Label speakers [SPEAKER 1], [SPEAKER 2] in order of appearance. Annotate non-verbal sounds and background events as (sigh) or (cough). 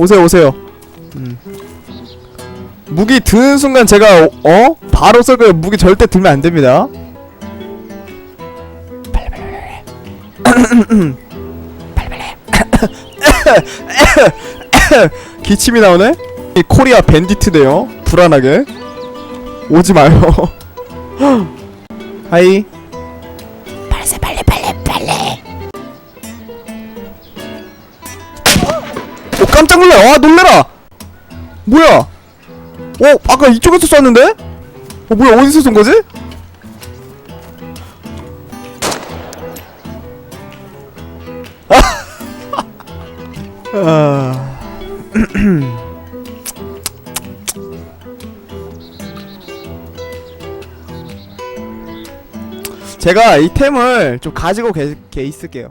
[SPEAKER 1] 오세요 오세요 음. 무기 드는 순간 제가 어? 바로 쏠 거예요 무기 절대 들면 안 됩니다 빨리 빨리 빨리 빨리 빨리 기침이 나오네 이 코리아 밴디트네요 불안하게 오지 마요 하이
[SPEAKER 2] 빨리 빨리 빨리 빨리
[SPEAKER 1] 오 깜짝 놀라 와 놀래라. 뭐야? 어 아까 이쪽에서 쐈는데? 어 뭐야 어디서 쏜 거지? 아. (clears throat) 제가 이 템을 좀 가지고 계, 계 있을게요